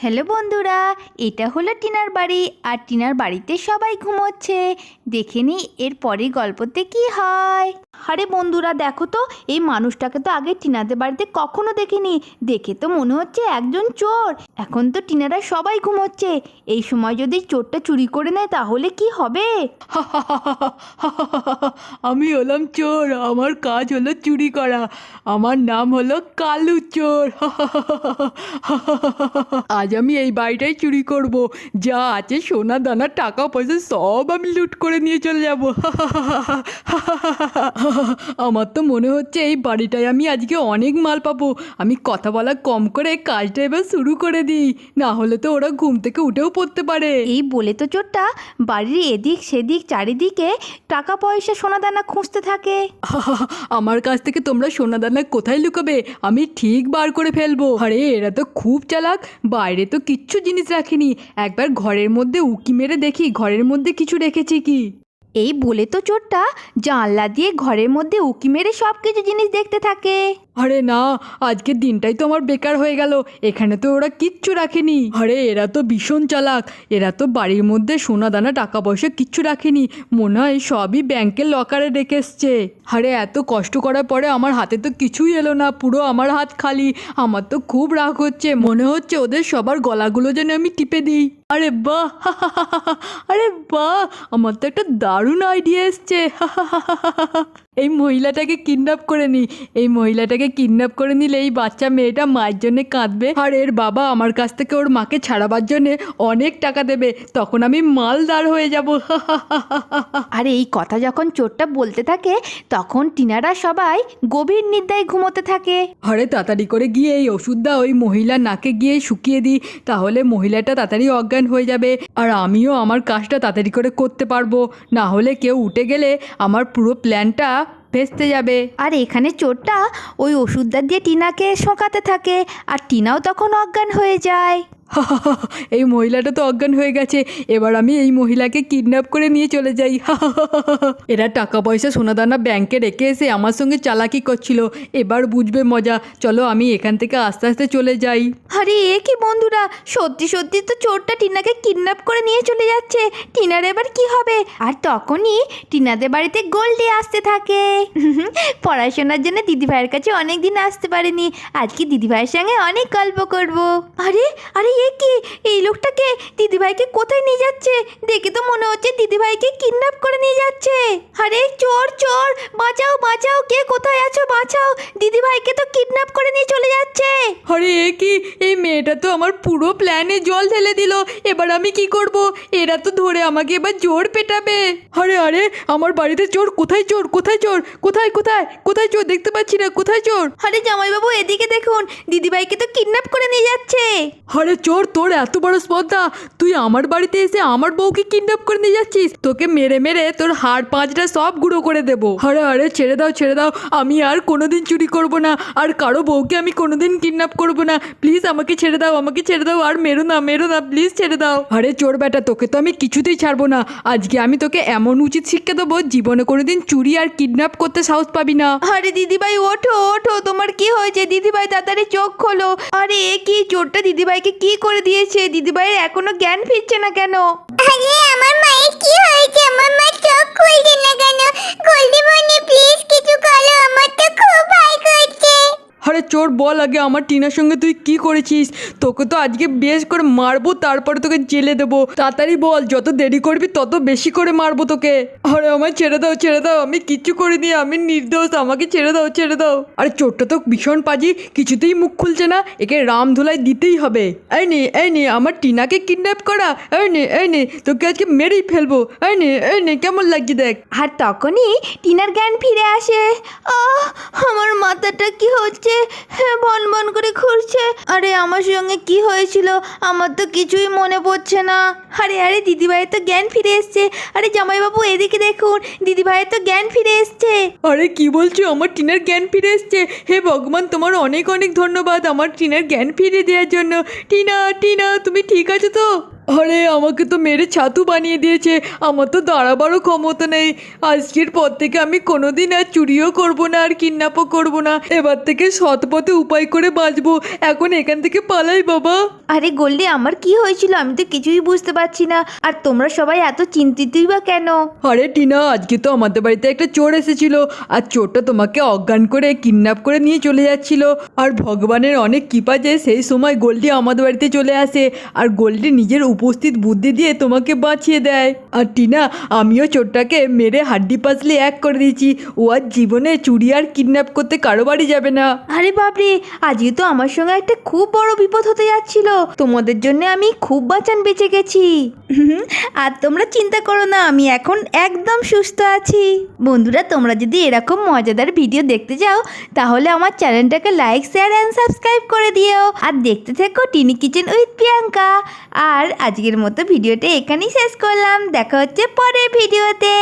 Hello বন্ধুরা, এটা হলো টিনার বাড়ি, আর টিনার বাড়িতে সবাই ঘুমোচ্ছে। দেখে নি এর পরে গল্পতে কি হয়। আরে বন্ধুরা, দেখো তো, এই মানুষটাকে তো আগে টিনাদের বাড়িতে কখনো দেখিনি। দেখে তো মনে হচ্ছে একজন চোর। এখন তো টিনারা সবাই ঘুমোচ্ছে। এই সময় যদি চোরটা চুরি করে নেয় তাহলে কি হবে? আমি হলাম চোর, আমার কাজ হলো চুরি করা। আমার নাম হলো কালু চোর। আজ আমি এই বাড়িটাই চুরি করব। যা আছে সোনা, দানা, টাকা, পয়সা সব আমি লুট করে নিয়ে চলে যাব। আমার তো মনে হচ্ছে এই বাড়িটায় আমি আজকে অনেক মাল পাবো। আমি কথা বলা কম করে কাজটা এবার শুরু করে দিই। না হলে তো ওরা ঘুম থেকে উঠেও পড়তে পারে। এই বলে তো চোরটা বাড়ির এদিক সেদিক চারিদিকে টাকা, পয়সা সোনাদানা খুঁজতে থাকে। আমার কাছ থেকে তোমরা সোনাদানা কোথায় লুকাবে? আমি ঠিক বার করে ফেলব। আরে, এরা তো খুব চালাক। বাইরে তো কিচ্ছু জিনিস রাখিনি। একবার ঘরের মধ্যে উকি মেরে দেখি। ঘরের মধ্যে কিছু রেখেছি কি? এই বলে তো চোরটা জানলা দিয়ে ঘরের মধ্যে উকি মেরে সব কিছু জিনিস দেখতে থাকে। আরে না, আজকের দিনটাই তো আমার বেকার হয়ে গেল। এখানে তো ওরা কিচ্ছু রাখেনি। আরে, এরা তো ভীষণ চালাক। এরা তো বাড়ির মধ্যে সোনা দানা টাকা পয়সা কিচ্ছু রাখেনি। মনে হয় সবই ব্যাংকের লকারে রেখে এসছে। আরে, এত কষ্ট করার পরে আমার হাতে তো কিছুই এলো না। পুরো আমার হাত খালি। আমার তো খুব রাগ হচ্ছে। মনে হচ্ছে ওদের সবার গলাগুলো যেন আমি টিপে দিই। আরে বাহ আরে বাহ আমার তো একটা দারুণ আইডিয়া এসছে এই মহিলাটাকে কিডন্যাপ করে নি। এই মহিলাটাকে কিডন্যাপ করে নিলে এই বাচ্চা মেয়েটা মায়ের জন্যে কাঁদবে। আর এর বাবা আমার কাছ থেকে ওর মাকে ছাড়াবার জন্যে অনেক টাকা দেবে। তখন আমি মালদার হয়ে যাব। আর এই কথা যখন চোরটা বলতে থাকে তখন টিনারা সবাই গভীর নিদ্রায় ঘুমোতে থাকে। আরে তাড়াতাড়ি করে গিয়ে এই ওষুধটা ওই মহিলা নাকে গিয়ে শুকিয়ে দিই তাহলে মহিলাটা তাড়াতাড়ি অজ্ঞান হয়ে যাবে। আর আমিও আমার কাজটা তাড়াতাড়ি করে করতে পারব। না হলে কেউ উঠে গেলে আমার পুরো প্ল্যানটা ভেস্তে যাবে। আর এখানে চোরটা ওই ওষুধটা দিয়ে টিনাকে শোঁকাতে থাকে, আর টিনাও তখন অজ্ঞান হয়ে যায়। এই মহিলাটা তো অজ্ঞান হয়ে গেছে। এবার আমি এই মহিলাকে কিডন্যাপ করে নিয়ে চলে যাই। এরা টাকা পয়সা সোনাদানা ব্যাংকে রেখে এসে আমার সঙ্গে চালাকি করছিল। এবার বুঝবে মজা। চলো আমি এখান থেকে আস্তে আস্তে চলে যাই। আরে এ কি বন্ধুরা? সত্যি সত্যি তো চোরটা টিনাকে কিডন্যাপ করে নিয়ে চলে যাচ্ছে। টিনার এবার কি হবে? আর তখনই টিনাদের বাড়িতে গোল্ডি আসতে থাকে। পড়াশোনার জন্য দিদিভাইয়ের কাছে অনেক দিন আসতে পারেনি। আজকে দিদিভাইয়ের সঙ্গে অনেক গল্প করব। আরে আরে এ কি? এই লোকটাকে দিদিভাইকে কোথায় নিয়ে যাচ্ছে? দেখে তো মনে হচ্ছে দিদিভাইকে কিডন্যাপ করে নিয়ে যাচ্ছে। আরে চোর চোর! বাঁচাও বাঁচাও! কে কোথায় আছো? বাঁচাও! দিদিভাইকে তো কিডন্যাপ করে নিয়ে চলে যাচ্ছে। আরে এ কি? এই মেয়েটা তো আমার পুরো প্ল্যানে জল ঢেলে দিল। এবার আমি কি করব? এরা তো ধরে আমাকে এবার জোর পেটাবে। আরে আরে! আমার বাড়িতে চোর কোথায় চোর? কোথায় চোর? কোথায় কোথায়? কোথায় চোর? দেখতে পাচ্ছি না। কোথায় চোর? আরে জামাইবাবু এদিকে দেখুন। দিদিভাইকে তো কিডন্যাপ করে নিয়ে যাচ্ছে। আরে চোর তোর এত বড় স্পর্ধা তুই আমার বাড়িতে এসে আমার বউকে কিডন্যাপ করে নিয়ে যাচ্ছিস? তোকে মেরে মেরে তোর হাড় পাঁচটা সব গুঁড়ো করে দেবো। আরে আরে, ছেড়ে দাও ছেড়ে দাও। আমি আর কোনোদিন চুরি করব না। আর কারও বউকে আমি কোনোদিন কিডন্যাপ করব না। প্লিজ আমাকে ছেড়ে দাও, আমাকে ছেড়ে দাও। আর মেরো না মেরো না প্লিজ ছেড়ে দাও। আরে, চোর বেটা, তোকে তো আমি কিছুতেই ছাড়বো না। আজকে আমি তোকে এমন উচিত শিক্ষা দেবো, জীবনে কোনোদিন চুরি আর কিডন্যাপ করতে সাহস পাবি না। আরে, দিদিভাই, ওঠো ওঠো। তোমার কি হয়েছে? দিদিভাই, তাড়াতাড়ি চোখ খোলো। আরে, এ কি? চোরটা দিদিভাইকে কি করে দিয়েছে। দিদিভাইয়ের এখনও জ্ঞান ফিরছে না কেন? আরে, আমার মায়ের কি হয়েছে? আমার মা চোখ খুলছে। বল আগে আমার টিনার সঙ্গে তুই কি করেছিস? তোকে তো আজকে বেশ করে মারবো, তারপরে তোকে জেলে দেবো। তাড়াতাড়ি বল, যত দেরি করবি তত বেশি করে মারবো তোকে। আরে আমায় ছেড়ে দাও ছেড়ে দাও, আমি কিচ্ছু করিনি, আমি নির্দোষ, আমাকে ছেড়ে দাও ছেড়ে দাও। আরে চোরটা তো ভীষণ পাজি, কিছুতেই মুখ খুলছে না, একে রাম ধুলাই দিতেই হবে। এই নে এই নে, আমার টিনাকে কিডন্যাপ করা, এই নে এই নে, তোকে আজকে মেরেই ফেলব। এই নে এই নে, কেমন লাগছে দেখ। আর তখনই টিনার জ্ঞান ফিরে আসে। আমার মাথাটা কি হচ্ছে? হ্যাঁ বন বন করে ঘুরছে আরে, আমার সঙ্গে কি হয়েছিল? আমার তো কিছুই মনে পড়ছে না। আরে আরে, দিদিভাইয়ের তো জ্ঞান ফিরে এসছে। আরে, জামাইবাবু, এদিকে দেখুন। দিদিভাইয়ের তো জ্ঞান ফিরে এসছে। আরে, কি বলছো? আমার টিনার জ্ঞান ফিরে এসছে। হে ভগবান, তোমার অনেক অনেক ধন্যবাদ আমার টিনার জ্ঞান ফিরে দেওয়ার জন্য। টিনা টিনা, তুমি ঠিক আছো তো? আরে আমাকে তো মেরে ছাতু বানিয়ে দিয়েছে। আমার তো দাঁড়াবারও ক্ষমতা নেই। আজকের পর থেকে আমি কোনোদিন আর চুরিও করব না আর কিডন্যাপও করব না। এবার থেকে সৎ পথে উপায় করে বাঁচবো। এখন এখান থেকে পালাই বাবা। আরে গোল্ডি আমার কি হয়েছিল? আমি তো কিছুই বুঝতে পারছি না। আর তোমরা সবাই এত চিন্তিতই বা কেন? আরে টিনা আজকে তো আমাদের বাড়িতে একটা চোর এসেছিল। আর চোরটা তোমাকে অজ্ঞান করে কিডন্যাপ করে নিয়ে চলে যাচ্ছিল। আর ভগবানের অনেক কৃপা যে সেই সময় গোল্ডি আমাদের বাড়িতে চলে আসে। আর গোল্ডি নিজের উপস্থিত বুদ্ধি দিয়ে তোমাকে বাঁচিয়ে দেয়। আর টিনা আমিও চোরটাকে মেরে হাড্ডি পাসলি এক করে দিয়েছি। ও আর জীবনে চুরি আর কিডন্যাপ করতে কারও বাড়ি যাবে না। আরে বাপরে আজকে তো আমার সঙ্গে একটা খুব বড় বিপদ হতে যাচ্ছিল। তোমাদের জন্য আমি খুব বাঁচান বেঁচে গেছি। আর তোমরা চিন্তা করো না আমি এখন একদম সুস্থ আছি। বন্ধুরা তোমরা যদি এরকম মজাদার ভিডিও দেখতে চাও তাহলে আমার চ্যানেলটাকে লাইক শেয়ার অ্যান্ড সাবস্ক্রাইব করে দিও। আর দেখতে থেকো টিনি কিচেন উইথ প্রিয়াঙ্কা। আর আজকের মতো ভিডিওটা এখানেই শেষ করলাম। দেখা হচ্ছে পরের ভিডিওতে।